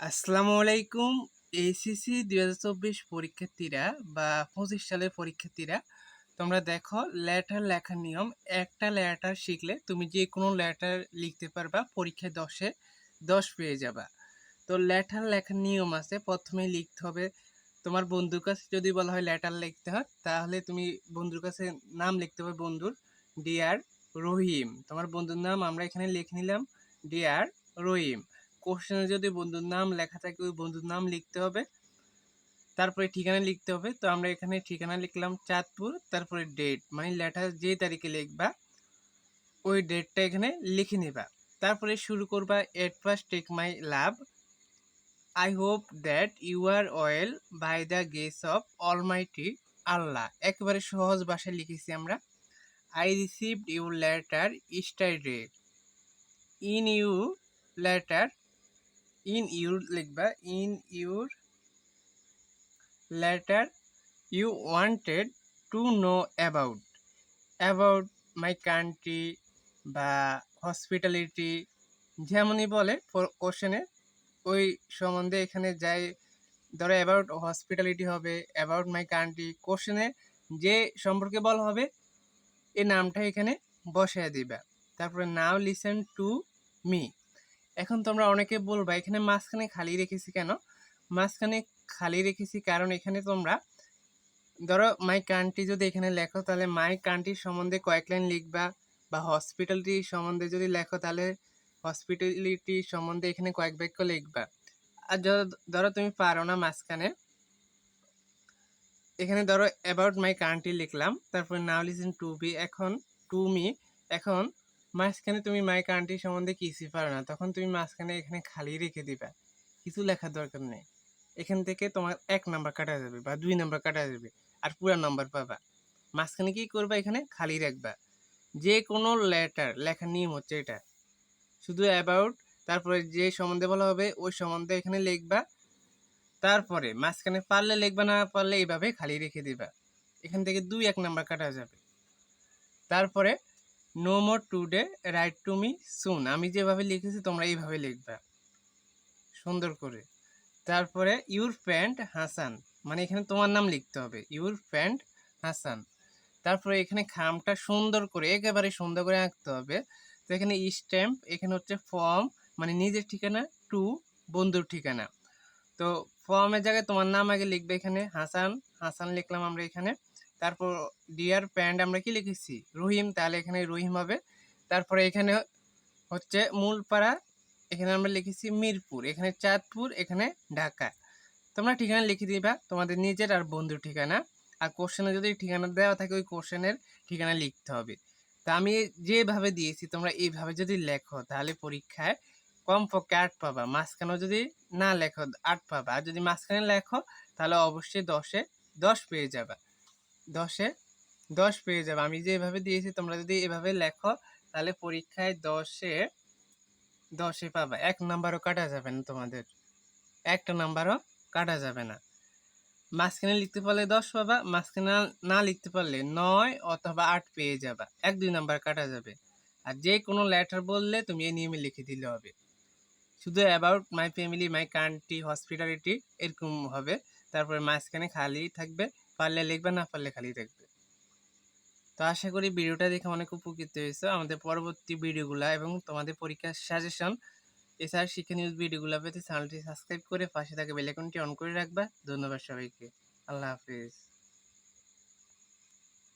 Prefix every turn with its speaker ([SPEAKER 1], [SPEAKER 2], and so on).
[SPEAKER 1] আসসালামু আলাইকুম। এইচএসসি দুই হাজার চব্বিশ পরীক্ষার্থীরা বা পঁচিশ সালের পরীক্ষার্থীরা, তোমরা দেখো লেটার লেখার নিয়ম, একটা লেটার শিখলে তুমি যে কোনো লেটার লিখতে পারবা, পরীক্ষায় দশে দশ পেয়ে যাবা। তো লেটার লেখার নিয়ম আছে, প্রথমে লিখতে হবে, তোমার বন্ধুর কাছে যদি বলা হয় লেটার লিখতে হয়, তাহলে তুমি বন্ধুর কাছে নাম লিখতে হবে বন্ধুর ডিয়ার রহিম তোমার বন্ধুর নাম আমরা এখানে লিখে নিলাম ডিয়ার রহিম কোশ্চেনে যদি বন্ধুর নাম লেখা থাকে, ওই বন্ধুর নাম লিখতে হবে। তারপরে ঠিকানা লিখতে হবে। তো আমরা এখানে ঠিকানা লিখলাম চাঁদপুর, তারপরে ডেট মানে লেটার যে তারিখে লিখবা, ওই ডেটটা এখানে লিখে নেবা। তারপরে শুরু করবা at first take my love I hope that you are well by the grace of almighty Allah একেবারে সহজ ভাষায় লিখেছি আমরা। I received your letter yesterday in you letter in your লিখবা, in your letter you wanted to know about about my country বা hospitality, যেমনই বলে কোশ্চেনে, ওই সম্বন্ধে এখানে যাই, ধরো অ্যাবাউট হসপিটালিটি হবে, অ্যাবাউট মাই কান্ট্রি, কোশ্চেনে যে সম্পর্কে বলা হবে এই নামটা এখানে বসায় দিবা, তারপরে নাও লিসেন টু মি। এখন তোমরা অনেকে বলবা, এখানে মাঝখানে খালি রেখেছি কেন? মাঝখানে খালি রেখেছি কারণ এখানে তোমরা, ধরো মাই কান্ট্রি যদি এখানে লেখো তাহলে মাই কান্ট্রির সম্বন্ধে কয়েক লাইন লিখবা, বা হসপিটালিটি সম্বন্ধে যদি লেখো তাহলে হসপিটালিটি সম্বন্ধে এখানে কয়েক বাক্য লিখবা। আর ধরো তুমি পারো না মাঝখানে, এখানে ধরো অ্যাবাউট মাই কান্ট্রি লিখলাম, তারপর নাও লিসেন টু বি এখন টু মি এখন মাঝখানে তুমি মাই কান্ট্রি সম্বন্ধে কিছুই পারো না। তখন তুমি মাঝখানে এখানে খালি রেখে দিবা। কিছু লেখার দরকার নেই। এখান থেকে তোমার এক নাম্বার কাটা যাবে বা দুই নাম্বার কাটা যাবে আর পুরা নাম্বার পাবা। মাঝখানে কি করবা এখানে? খালি রাখবা। যে কোনো লেটার লেখার নিয়ম হচ্ছে এটা। শুধু অ্যাবাউট তারপরে যে সম্বন্ধে বলা হবে, ওই সম্বন্ধে এখানে লিখবা। তারপরে মাঝখানে পারলে লিখবা, না পারলে এইভাবে খালি রেখে দিবা। এখান থেকে দুই এক নাম্বার কাটা যাবে। তারপরে no more today write to me soon আমি যেভাবে লিখেছি, তোমরা এইভাবে লিখবা। সুন্দর করে। তারপরে ইউর প্যান্ট হাসান মানে এখানে তোমার নাম লিখতে হবে। ইউর প্যান্ট হাসান তারপরে এখানে খামটা সুন্দর করে, একেবারে সুন্দর করে আঁকতে হবে। তো এখানে স্ট্যাম্প এখানে হচ্ছে ফর্ম মানে নিজের ঠিকানা টু বন্ধুর ঠিকানা। তো ফর্মের জায়গায় তোমার নাম আগে লিখবে এখানে। হাসান হাসান লিখলাম আমরা এখানে। তারপর ডিয়ার প্যান্ট আমরা কি লিখেছি? রহিম তাহলে এখানে রহিম হবে। তারপরে এখানে হচ্ছে মূলপাড়া, এখানে আমরা লিখেছি মিরপুর, এখানে চাঁদপুর, এখানে ঢাকা। তোমরা ঠিকানা লিখে দিবা, তোমাদের নিজের আর বন্ধুর ঠিকানা। আর কোশ্চেনে যদি ঠিকানা দেওয়া থাকে, ওই কোশ্চেনের ঠিকানা লিখতে হবে। তা আমি যেভাবে দিয়েছি, তোমরা এইভাবে যদি লেখো, তাহলে পরীক্ষায় কমপক্ষে আট পাবা। মাঝখানেও যদি না লেখো, আট পাবা। আর যদি মাঝখানে লেখো, তাহলে অবশ্যই দশে দশ পেয়ে যাবা। দশে, দশ পেয়ে যাবে। আমি যেভাবে দিয়েছি, তোমরা যদি এভাবে লেখো, তাহলে পরীক্ষায় দশে দশে পাবা। এক নাম্বারও কাটা যাবে না তোমাদের। একটা নাম্বারও কাটা যাবে না। মাঝখানে লিখতে পারলে দশ পাবা, মাঝখানে না লিখতে পারলে নয় অথবা আট পেয়ে যাবা। এক, দুই নাম্বার কাটা যাবে। আর যে কোনো লেটার বললে তুমি এই নিয়মে লিখে দিলে হবে। শুধু about my family my country hospitality এরকম হবে। তারপরে মাঝখানে খালি থাকবে পারলে লিখবে, না পারলে খালি দেখবে। তো আশা করি ভিডিওটা দেখে অনেক উপকৃত হয়েছে। আমাদের পরবর্তী ভিডিওগুলো এবং তোমাদের পরীক্ষার সাজেশন এছাড়া শিক্ষা নিউজ ভিডিওগুলো পেতে চ্যানেলটি সাবস্ক্রাইব করে পাশে থাকা বেলাইকনটি অন করে রাখবা। ধন্যবাদ সবাইকে। আল্লাহ হাফিজ।